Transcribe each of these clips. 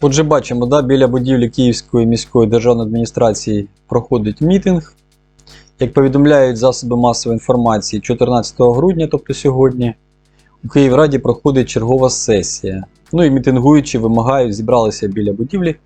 Отже, бачимо, да, біля будівлі Київської міської державної адміністрації проходить мітинг. Як повідомляють засоби масової інформації, 14 грудня, тобто сьогодні, у Київраді проходить чергова сесія. Ну і мітингуючі вимагають, зібралися біля будівлі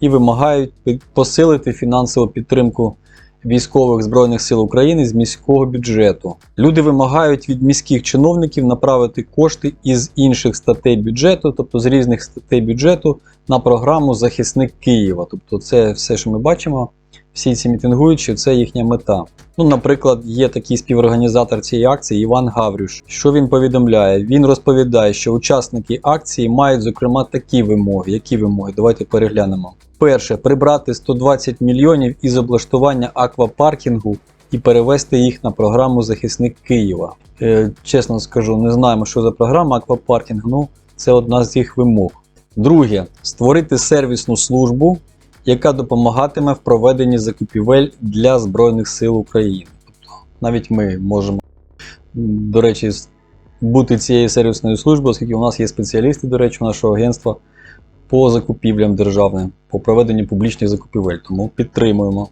і вимагають посилити фінансову підтримку військових Збройних сил України з міського бюджету. Люди вимагають від міських чиновників направити кошти із інших статей бюджету, тобто з різних статей бюджету, на програму Захисник Києва. Тобто, це все, що ми бачимо, всі ці мітингуючі, це їхня мета. Ну, наприклад, є такий співорганізатор цієї акції Іван Гаврюш. Що він повідомляє? Він розповідає, що учасники акції мають, зокрема, такі вимоги. Які вимоги? Давайте переглянемо. Перше, прибрати 120 мільйонів із облаштування аквапаркінгу і перевести їх на програму Захисник Києва. Е, чесно скажу, не знаємо, що за програма аквапаркінг. Ну, це одна з їх вимог. Друге, створити сервісну службу, яка допомагатиме в проведенні закупівель для Збройних сил України. Тобто навіть ми можемо, до речі, бути цією сервісною службою, оскільки у нас є спеціалісти, до речі, у нашого агентства по закупівлям державним, по проведенню публічних закупівель, тому підтримуємо.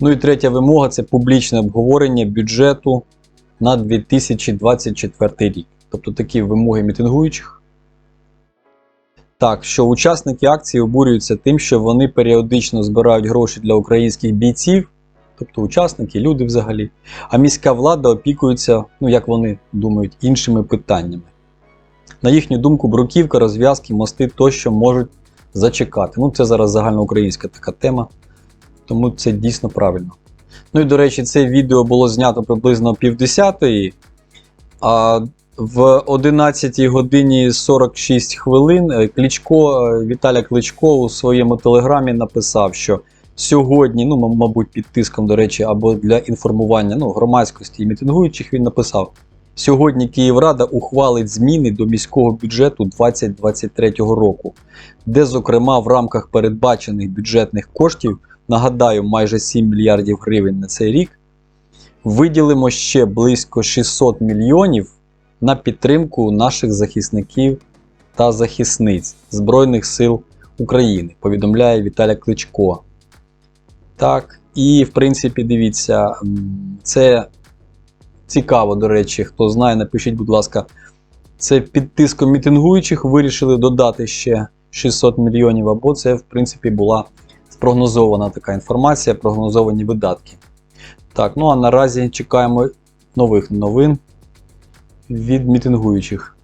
Ну і третя вимога це публічне обговорення бюджету на 2024 рік. Тобто такі вимоги мітингуючих. Так, що учасники акції обурюються тим, що вони періодично збирають гроші для українських бійців, тобто учасники, люди взагалі. А міська влада опікується, ну як вони думають, іншими питаннями. На їхню думку, бруківка, розв'язки, мости тощо можуть зачекати. Ну, це зараз загальноукраїнська така тема, тому це дійсно правильно. Ну і до речі, це відео було знято приблизно півдесятої, а в 11 годині 46 хвилин е, Кличко, е, Віталя Кличко у своєму телеграмі написав, що сьогодні, ну, мабуть, під тиском, до речі, або для інформування ну, громадськості і мітингуючих, він написав: Сьогодні Київрада ухвалить зміни до міського бюджету 2023 року, де, зокрема, в рамках передбачених бюджетних коштів, нагадаю, майже 7 мільярдів гривень на цей рік, виділимо ще близько 600 мільйонів на підтримку наших захисників та захисниць Збройних сил України, повідомляє Віталя Кличко. Так, і в принципі, дивіться, це цікаво, до речі, хто знає, напишіть, будь ласка, це під тиском мітингуючих вирішили додати ще 600 мільйонів, або це, в принципі, була спрогнозована така інформація, прогнозовані видатки. Так, ну а наразі чекаємо нових новин від мітингуючих.